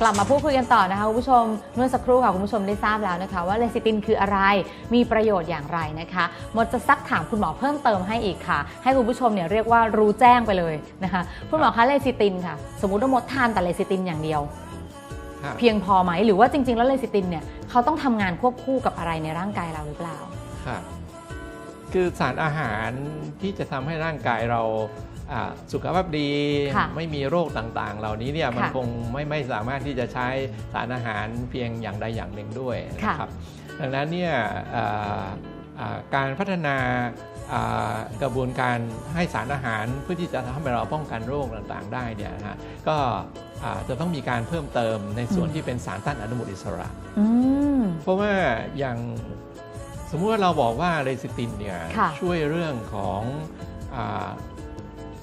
กลับมาพูดคุยกันต่อนะคะคุณผู้ชมเมื่อสักครู่ค่ะคุณผู้ชมได้ทราบแล้วนะคะ ว่าเลซิตินคืออะไรมีประโยชน์อย่างไรนะคะหมดจะซักถามคุณหมอเพิ่มเติมให้อีกค่ะ ให้คุณผู้ชมเนี่ยเรียกว่ารู้แจ้งไปเลยนะคะคุณหมอคะเลซิตินค่ะ สมมติว่ามดทานแต่เลซิตินอย่างเดียวครับเพียงพอไหมหรือว่าจริง ๆ แล้วเลซิตินเนี่ยเขาต้องทำงานควบคู่กับอะไรในร่างกายเราหรือเปล่าครับคือสารอาหารที่จะทำให้ร่างกายเราอ่า สุขภาพดีค่ะไม่มีโรคต่างๆ เหล่านี้เนี่ยมันค่ะคงไม่ไม่สามารถที่จะใช้สารอาหารเพียงอย่างใดอย่างหนึ่งด้วยค่ะนะครับดังนั้นเนี่ยอ่าอ่าการพัฒนาอ่ากระบวนการให้สารอาหารเพื่อที่จะทำให้เราป้องกันโรคต่างๆ ได้เนี่ยนะฮะก็อ่าจะต้องมีการเพิ่มเติมในส่วนที่เป็นสารต้านอนุมูลอิสระอืมเพราะว่าอย่างสมมุติว่าเราบอกว่าเลซิตินเนี่ยค่ะช่วยเรื่องของอา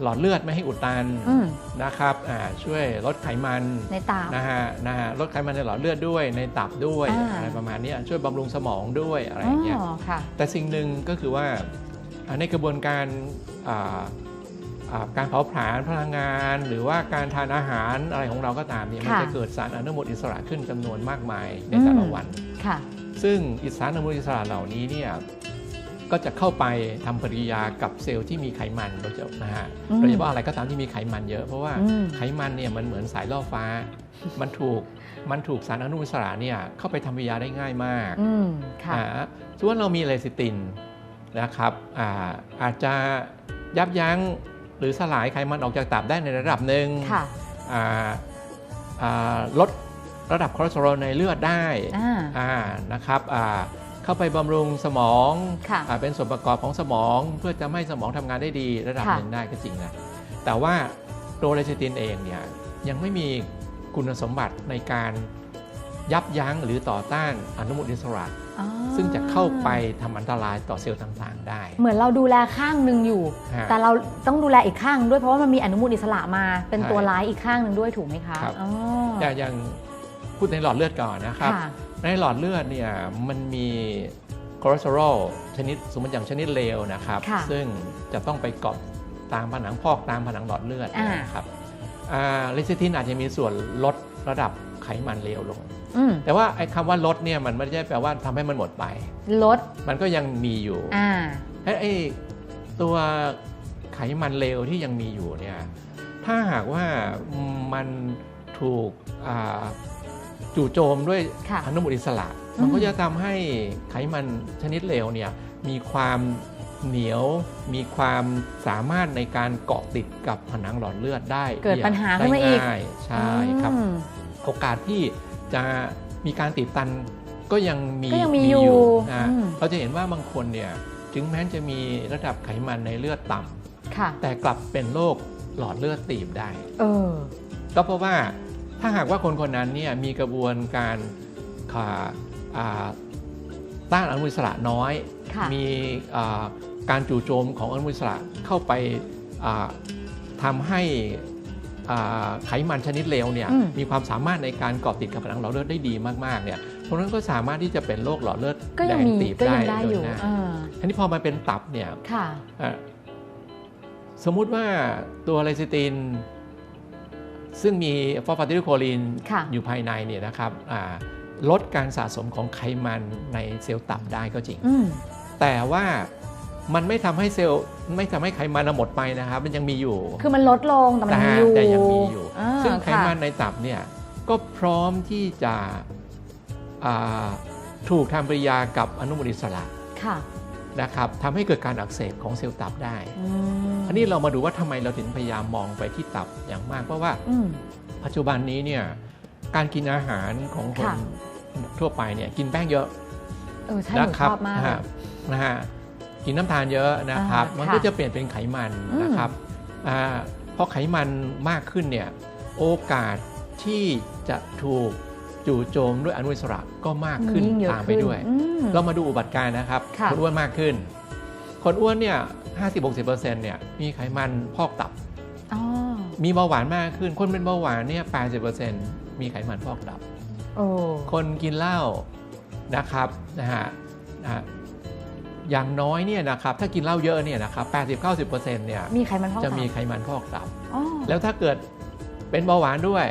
หลอดเลือดไม่ให้อุดตันอืมนะครับอ่าช่วยลดไขมันในตานะฮะนะฮะลดไขมันในหลอดเลือดด้วยในตับด้วยอ่าอะไรประมาณเนี้ยช่วยบำรุงสมองด้วยอะไรอย่างเงี้ยอ๋อค่ะแต่สิ่งหนึ่งก็คือว่าอ่าในกระบวนการอ่าอ่าการเผาผลาญพลังงาน หรือว่าการทานอาหารอะไรของเราก็ตามเนี่ยมันค่ะจะเกิดสารอนุมูลอิสระขึ้นจำนวนมากมายในแต่ละอืมวันค่ะซึ่งอิสารอนุมูลอิสระเหล่านี้เนี่ย ก็จะเข้าไปทำปฏิกิริยากับเซลล์ที่มีไขมันโดยเฉพาะนะฮะอืมโดยเฉพาะอะไรก็ตามที่มีไขมันเยอะเพราะว่าอืมไขมันเนี่ยมันเหมือนสายล่อฟ้า มันถูกมันถูกสารอนุมูลอิสระเนี่ยเข้าไปทำปฏิกิริยาได้ง่ายมากอืมค่ะอ่าส่วนเรามีเลซิตินนะครับอาอาจจะยับยั้งหรือสลายไขมันออกจากตับได้ในระดับหนึ่งค่ะอ่าอ่าลดระดับคอเลสเตอรอลในเลือดได้อ่าอ่านะครับอ่า เข้าไปบำรุงสมองค่ะอ่าเป็นส่วนประกอบของสมอง เพื่อจะให้สมองทำงานได้ดีระดับค่ะหนึ่งได้ก็จริงนะแต่ว่าตัวเลซิตินเองเนี่ยยังไม่มีคุณสมบัติในการยับยั้งหรือต่อต้านอนุมูลอิสระอ๋อซึ่งจะเข้าไปทำอันตรายต่อเซลล์ต่างๆ ได้ เหมือนเราดูแลข้างหนึ่งอยู่ฮะแต่เราต้องดูแลอีกข้างด้วยเพราะว่ามันมีอนุมูลอิสระมาเป็นใช่ตัวร้ายอีกข้างหนึ่งด้วยถูกไหมคะครับอ๋อแต่อย่างพูดในหลอดเลือดก่อนนะครับค่ะ ในหลอดเลือดเนี่ยมันมีคอเลสเตอรอลชนิดสมมติอย่างชนิดเลวนะครับ ค่ะซึ่งจะต้องไปเกาะตามผนังพอกตามผนังหลอดเลือดอ่านะครับเลซิตินอาจจะมีส่วนลดระดับไขมันเลวลง อืมแต่ว่าไอ้คำว่าลดเนี่ยมันไม่ได้แปลว่าทำให้มันหมดไป ลดมันก็ยังมีอยู่ อ่า ไอ้ไอ้ตัวไขมันเลวที่ยังมีอยู่เนี่ย ถ้าหากว่ามันถูกอ่า จู่โจมด้วยค่ะอนุมูลอิสระ อืม มันก็จะทำให้ไขมันชนิดเลวเนี่ยมีความเหนียว มีความสามารถในการเกาะติดกับผนังหลอดเลือดได้เกิดปัญหาได้ขึ้นมาอีกง่ายใช่ครับ อืม โอกาสที่จะมีการติดตันก็ยังมีก็ยังมีอยู่นะอืม เราจะเห็นว่าบางคนเนี่ยถึงแม้จะมีระดับไขมันในเลือดต่ค่ะำแต่กลับเป็นโรคหลอดเลือดตีบได้ เออ ก็เพราะว่า ถ้าหากว่าคนคนนั้นเนี่ยมีกระบวนการขาอ่าต้านอนุมูลอิสระน้อยค่ะมีอ่าการจู่โจมของอนุมูลอิสระเข้าไปอ่าทำให้อ่าไขมันชนิดเลวเนี่ยอืมมีความสามารถในการเกาะติดกับผนังหลอดเลือดได้ดีมากๆเนี่ยพวกนั้นก็สามารถที่จะเป็นโรคหลอดเลือดก็แดยังงมีตีบก็ได้ยังได้โดอยยู่ง่ายอ่าทีนี้พอมาเป็นตับเนี่ยค่ะอะสมมุติว่าตัวไลซิติน ซึ่งมีฟอสฟาติลโคลีนค่ะอยู่ภายในเนี่ยนะครับอ่าลดการสะสมของไขมันในเซลล์ตับได้ก็จริงอืมแต่ว่ามันไม่ทำให้เซลล์ไม่ทำให้ไขมันหมดไปนะครับ มันยังมีอยู่ คือมันลดลงแต่มันแต่มีอยู่แต่ยังมีอยู่าซึ่งไขค่ะมันในตับเนี่ยก็พร้อมที่จะอ่าถูกทำปฏิกิริยากับอนุมูลอิสระค่ะ นะครับทำให้เกิดการอักเสบของเซลล์ตับได้อืมอันนี้เรามาดูว่าทำไมเราถึงพยายามมองไปที่ตับอย่างมาก เพราะว่าอืมปัจจุบันนี้เนี่ยการกินอาหารของคนค่ะทั่วไปเนี่ยกินแป้งเยอะเออใช่หนูนะคชรัอบมากนะฮะนะฮะกินน้ำตาลเยอะนะครับอ่ามัมันค่ะก็จะเปลี่ยนเป็นไขมันอืมนะครับอาพอไขมันมากขึ้นเนี่ยโอกาสที่จะถูก จู่โจมด้วยอนุมูลอิสระก็มากขึ้นยิ่งเยอะตามไปขึ้นด้วยอืมเรามาดูอุบัติการณ์นะครับค่ะคนอ้วนมากขึ้น คนอ้วนเนี่ย50-60%เนี่ยมีไขมันพอกตับอ๋อมีเบาหวานมากขึ้น คนเป็นเบาหวานเนี่ย80%มีไขมันพอกตับโอ้คนกินเหล้านะครับนะฮะนะฮะอย่างน้อยเนี่ยนะครับถ้ากินเหล้าเยอะเนี่ยนะครับ80-90%เนี่ยมีไขมันพอกจะมีตับไขมันพอกตับอ๋อแล้วถ้าเกิดเป็นเบาหวานด้วย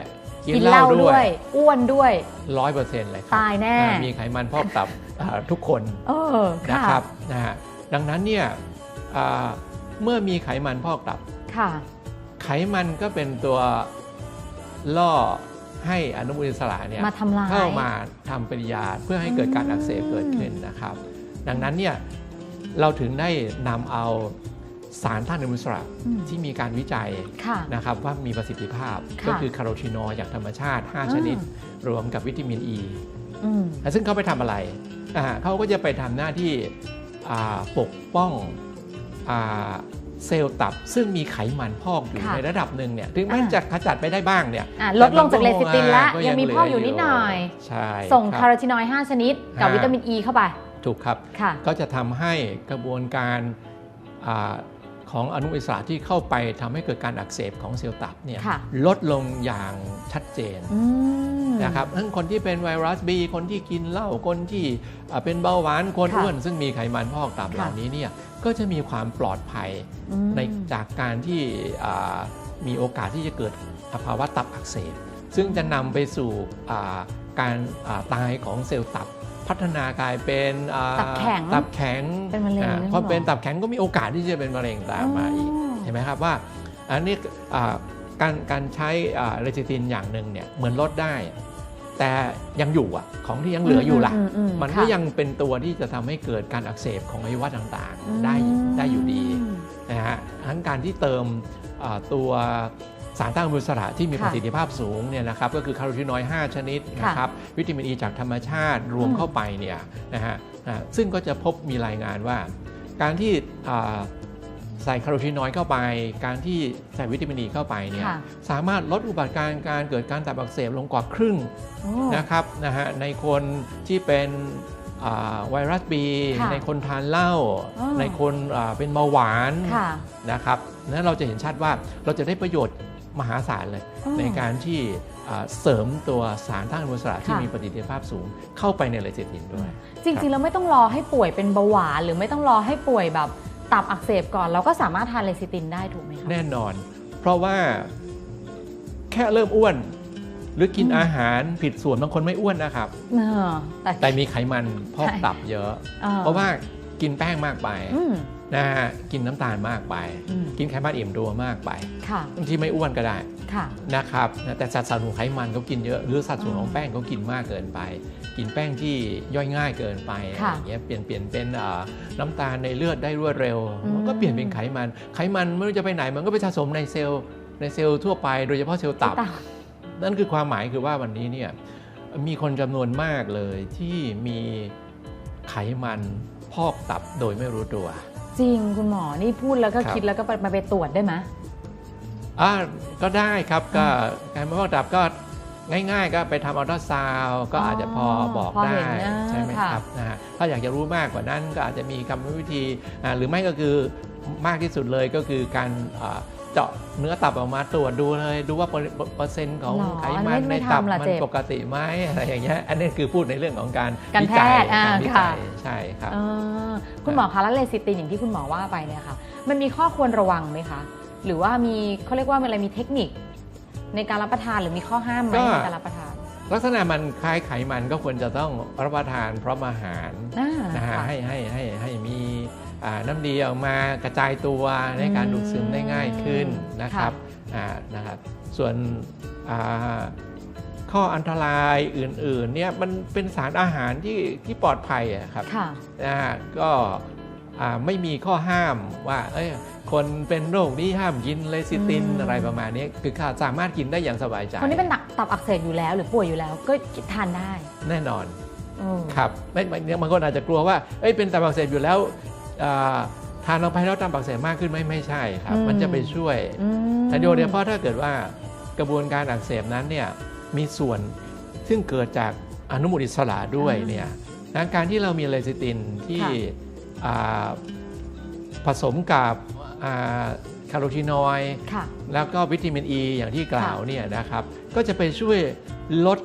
กินกินเหเหล้าล้าด้ด้ววยยอ้วนด้วยร้อยเปอร์เซ็นต์เลยครับตายแน่อ่ามีไขมันพอกตับอ่าทุกคนเออนะค่ะครับนะฮะดังนั้นเนี่ยอ่าเมื่อมีไขมันพอกตับค่ะไขมันก็เป็นตัวล่อให้อนุมูลอิสระเนี่ยมาทำลายเข้ามาทำปฏิกิริยาเพื่อให้เกิดการอักเสบเกิดขึ้นนะครับ ดังนั้นเนี่ยเราถึงได้นำเอา สารต้านอนุมูลอิสระอืมที่มีการวิจัยค่ะนะครับว่ามีประสิทธิภาพค่ะก็คือคาร์โรทีนอยด์จากธรรมชาติอ่า5ชนิด รวมกับวิตามินอ e, ีอืมซึ่งเขาไปทำอะไรอ่าเขาก็จะไปทำหน้าที่อ่าปกป้องอาเซลล์ตับ ซึ่งมีไขมันพอกอยู่ค่ะในระดับหนึ่งเนี่ยถึงแม้อ่าจะขจัดไปได้บ้างเนี่ยอะลดลงจากเลซิตินละก็ยังมีเหลืพอกอยู่นิดหน่อยใช่ส่งคคารับร์โรทีนอยด์5ชนิด กับอ่าวิตามินอ e เข้าไป ถูกครับค่ะก็จะทำให้กระบวนการอา ของอนุมูลอิสระที่เข้าไปทำให้เกิดการอักเสบของเซลล์ตับเนี่ยค่ะลดลงอย่างชัดเจนอืมนะครับทั้งคนที่เป็นไวรัสบีคนที่กินเหล้าคนที่อ่าเป็นเบาหวานคนค่ะอ้วนซึ่งมีไขมันพอกตับค่ะเหล่านี้เนี่ยก็จะมีความปลอดภัยอืมในจากการที่อ่ามีโอกาสที่จะเกิดภาวะตับอักเสบซึ่งจะนำไปสู่อ่าการอ่าตายของเซลล์ตับ พัฒนากลายเป็นอ่าตับแข็งตับแข็งเป็นมะเร็งอ่าด้วยพอเป็นหรอตับแข็งก็มีโอกาสที่จะเป็นมะเร็งตามมาอีกเห็นไหมครับว่าอันนี้อ่าการการใช้เลจิตินอย่างหนึ่งเนี่ยเหมือนลดได้ แต่ยังอยู่อะของที่ยังเหลืออยู่ล่ะมอืมมันก็ค่ะยังเป็นตัวที่จะทำให้เกิดการอักเสบของอวัยวะต่างอืมๆได้ได้อยู่ดีนะฮะทั้งการที่เติมอ่าตัว สารต้านอนุมูลอิสระที่มีค่ะประสิทธิภาพสูงเนี่ยนะครับก็คือคาร์โรทีนอยด์5ชนิดค่ะนะครับวิตามินอ e ีจากธรรมชาติรวมอืมเข้าไปเนี่ยนะฮะอ่าซึ่งก็จะพบมีรายงานว่า การที่อ่าใส่คาร์โรทีนอยด์เข้าไป การที่ใส่วิตามินอ e ีเข้าไปเนี่ยค่ะสามารถลดอุบัติการณ์การเกิดการตับอักเสบลงกว่าครึ่งโอ้นะครับนะฮะในคนที่เป็นอ่าไวรัสบีค่ะในคนทานเหล้าอ๋อในคนอ่าเป็นเบาหวานค่ะนะครับนั้นเราจะเห็นชัดว่าเราจะได้ประโยชน์ มหาศาลเลยอืมในการที่อ่าเสริมตัวสารต้านอนุมูลอิสระที่ค่ะมีประสิทธิภาพสูงเข้าไปในเลซิตินด้วย จริงๆแล้วไม่ต้องรอให้ป่วยเป็นเบาหวานหรือไม่ต้องรอให้ป่วยแบบตับอักเสบก่อน เราก็สามารถทานเลซิตินได้ถูกไหมคะแน่นอน เพราะว่าแค่เริ่มอ้วน หรือกินอืมอาหารผิดส่วนบางคนไม่อ้วนนะครับเออแต่แต่มีไขมันพอกใช่ตับเยอะออเพราะว่ากินแป้งมากไปอืม นะฮะกินน้ำตาลมากไปอืมกินไขมันอิ่มตัวมากไปค่ะบางทีไม่อ้วนก็ได้ค่ะนะครับนะแต่สัดส่วนของไขมันเขากินเยอะ หรือสัดส่วนของอืมแป้งเขากินมากเกินไป กินแป้งที่ย่อยง่ายเกินไปอะไรค่ะอย่างเงี้ยเปลี่ยนเปลี่ยนเป็นอ่าน้ำตาลในเลือดได้รวดเร็วอืมมันก็เปลี่ยนเป็นไขมัน ไขมันไม่รู้จะไปไหนมันก็ไปสะสมในเซลล์ในเซลล์ทั่วไปโดยเฉพาะเซลล์ตับตับนั่นคือความหมายคือว่าวันนี้เนี่ยมีคนจำนวนมากเลยที่มีไขมันพอกตับโดยไม่รู้ตัว จริงคุณหมอนี่พูดแล้วก็ครับคิดแล้วก็ไปมาไปตรวจได้ไหมอ่าก็ได้ครับก็ไขมันพอกตับก็ง่ายๆ ก็ไปทำอัลตราซาวด์ก็อาจจะพอบอกพอได้เห็นนะใช่ไหมค่ะครับนะฮะถ้าอยากจะรู้มากกว่านั้นก็อาจจะมีกรรมวิธีอ่าหรือไม่ก็คือมากที่สุดเลยก็คือการอ่า เจาะเนื้อตับออกมาตรวจดูเลย ดูว่าเปอร์เปอร์เซ็นต์ของหรอไขอันมันี้นไม่ในตับทำล่ะมันเจ็บปกติไหมอะไรอย่างเงี้ยอันนี้คือพูดในเรื่องของการการวิจัยแพทย์อ่าการวิค่ะจัยใช่ครับเออคุณหมอคะแล้วเลซิตินอย่างที่คุณหมอว่าไปเนี่ยค่ะมันมีข้อควรระวังไหมคะ หรือว่ามีเขาเรียกว่ามีอะไรมีเทคนิค ในการรับประทานหรือมีข้อห้ามไหมก็ในการรับประทานลักษณะมันคล้ายไขมันก็ควรจะต้องรับประทานพร้อมอาหารอ่านะฮะค่ะให้ให้ให้ให้มีอ่า น้ำดีออกมากระจายตัวในการดูดซึมได้ง่ายขึ้นนะครับอ่านะครับ ส่วนอ่าข้ออันตรายอื่นๆเนี่ยมันเป็นสารอาหารที่ที่ปลอดภัยอะครับค่ะนะฮะก็อ่าไม่มีข้อห้ามว่าเอ้ยคนเป็นโรคนี้ห้ามกินเลซิตินอืมอะไรประมาณนี้คือเขาสามารถกินได้อย่างสบายใจคนที่เป็นตับตับอักเสบอยู่แล้ว หรือป่วยอยู่แล้วก็ทานได้ แน่นอนเออครับไม่ไม่เนี่ยบางคนอาจจะกลัวว่าเอ้ยเป็นตับอักเสบอยู่แล้วอ่า ทานลงไปแล้วตับอักเสบมากขึ้นไหมไม่ใช่ครับ มันจะไปช่วยอืมแต่โดยเฉพาะถ้าเกิดว่ากระบวนการอักเสบนั้นเนี่ยมีส่วนซึ่งเกิดจากอนุมูลอิสระด้วยเนี่ยนะการที่เรามีเลซิตินที่อ่าผสมกับอ่าคาร์โรทีนอยด์ค่ะแล้วก็วิตามินอ e ีอย่างที่กล่าวเนี่ยนะครับ ก็จะไปช่วยลด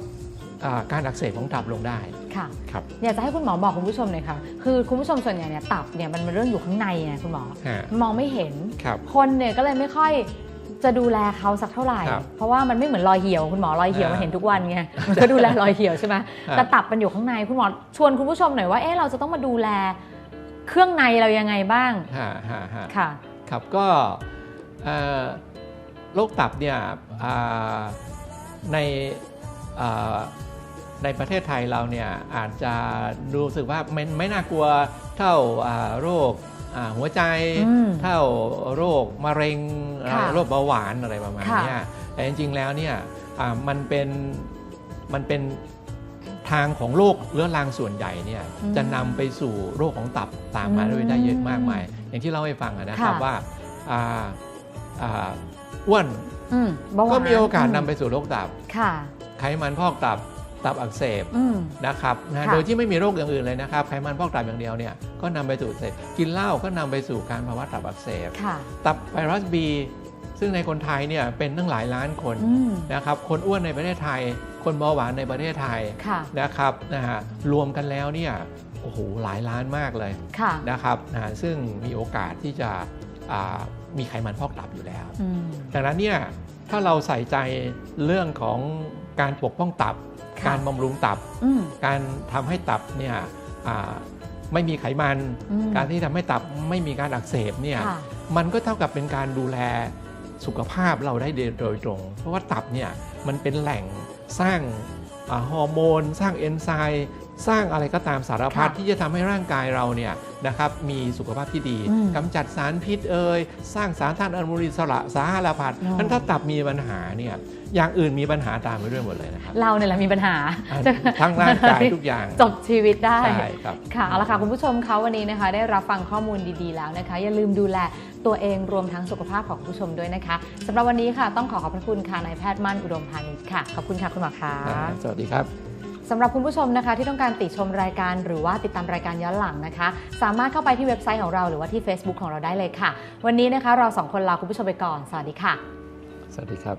อ่าการอักเสบของตับลงได้ ค่ะครับอยากจะให้คุณหมอบอกคุณผู้ชมหน่อยค่ะ คือคุณผู้ชมส่วนใหญ่เนี่ยตับเนี่ยมันเป็นเรื่องอยู่ข้างในไงคุณหมอ ฮะมองไม่เห็น ครับ คนเนี่ยก็เลยไม่ค่อยจะดูแลเขาสักเท่าไหร่ ครับเพราะว่ามันไม่เหมือนรอยเหี่ยวคุณหมอรอยเหี่ยวอ่ามัมันเห็นทุกวันไงมันก็ดูแลรอยเหี่ยวใช่ไหมครับ แต่ตับมันอยู่ข้างในคุณหมอชวนคุณผู้ชมหน่อยว่าเอ๊ะเราจะต้องมาดูแลเครื่องในเรายังไงบ้างฮะฮะฮะ ค่ะ ครับก็เอ่อโรคตับเนี่ยอ่าในอ่า ในประเทศไทยเราเนี่ยอาจจะรู้สึกว่าไม่ไม่น่ากลัวเท่าอ่าโรคอ่าหัวใจอืมเท่าโรคมะเร็งค่ะโรคเบาหวานอะไรประมาณค่ะเนี้ยแต่จริงๆแล้วเนี่ยอ่ามันเป็นมันเป็นทางของโรคเรื้อรังส่วนใหญ่เนี่ยจะนำไปสู่โรคของตับตามมาด้วยได้เยอะมากมาย อย่างที่เล่าให้ฟังอะนะครับว่าอ่าอ่าอ้วนอืมเบาหวานก็มีโอกาสนำไปสู่โรคตับค่ะไขมันพอกตับ ตับอักเสบอืมนะครับนะค่ะโดยที่ไม่มีโรคอย่างอื่นเลยนะครับไขมันพอกตับอย่างเดียวเนี่ยก็นำไปสู่อักเสบกินเหล้าก็นำไปสู่การภาวะตับอักเสบค่ะตับไวรัสบีซึ่งในคนไทยเนี่ยเป็นตั้งหลายล้านคนอืมนะครับคนอ้วนในประเทศไทย คนเบาหวานในประเทศไทยค่ะนะครับนะฮะรวมกันแล้วเนี่ยโอ้โหหลายล้านมากเลยค่ะนะครับนะฮะซึ่งมีโอกาสที่จะอ่ามีไขมันพอกตับอยู่แล้วอืมดังนั้นเนี่ยถ้าเราใส่ใจเรื่องของการปกป้องตับค่ะ การบำรุงตับอืมการทำให้ตับเนี่ยอ่าไม่มีไขมันอืมการที่ทำให้ตับไม่มีการอักเสบเนี่ยค่ะมันก็เท่ากับเป็นการดูแลสุขภาพเราได้โดยตรง เพราะว่าตับเนี่ยมันเป็นแหล่งสร้างอาฮอร์โมน สร้างเอนไซม์ สร้างอะไรก็ตามสารพัดค่ะที่จะทำให้ร่างกายเราเนี่ยนะครับมีสุขภาพที่ดีอืมกำจัดสารพิษเอ่ยสร้างสารต้านอนุมูลอิสระสารพัดอ๋อนั้นถ้าตับมีปัญหาเนี่ยอย่างอื่นมีปัญหาตามไปด้วยหมดเลยนะครับเราเนี่ยแหละมีปัญหาอ่าทั้งร่างกายทุกอย่างจบชีวิตได้ใช่ครับค่ะเอาละค่ะคุณผู้ชมคะวันนี้นะคะ ได้รับฟังข้อมูลดีๆแล้วนะคะ อย่าลืมดูแลตัวเองรวมทั้งสุขภาพของคุณผู้ชมด้วยนะคะสำหรับวันนี้ค่ะต้องขอขอบพระคุณค่ะนายแพทย์มั่นอุดมพานิชค่ะขอบคุณค่ะคุณหมอคะสวัสดีครับ สำหรับคุณผู้ชมนะคะที่ต้องการติชมรายการหรือว่าติดตามรายการย้อนหลังนะคะ สามารถเข้าไปที่เว็บไซต์ของเราหรือว่าที่ Facebook ของเราได้เลยค่ะ วันนี้นะคะเราสองคนลาคุณผู้ชมไปก่อน สวัสดีค่ะ สวัสดีครับ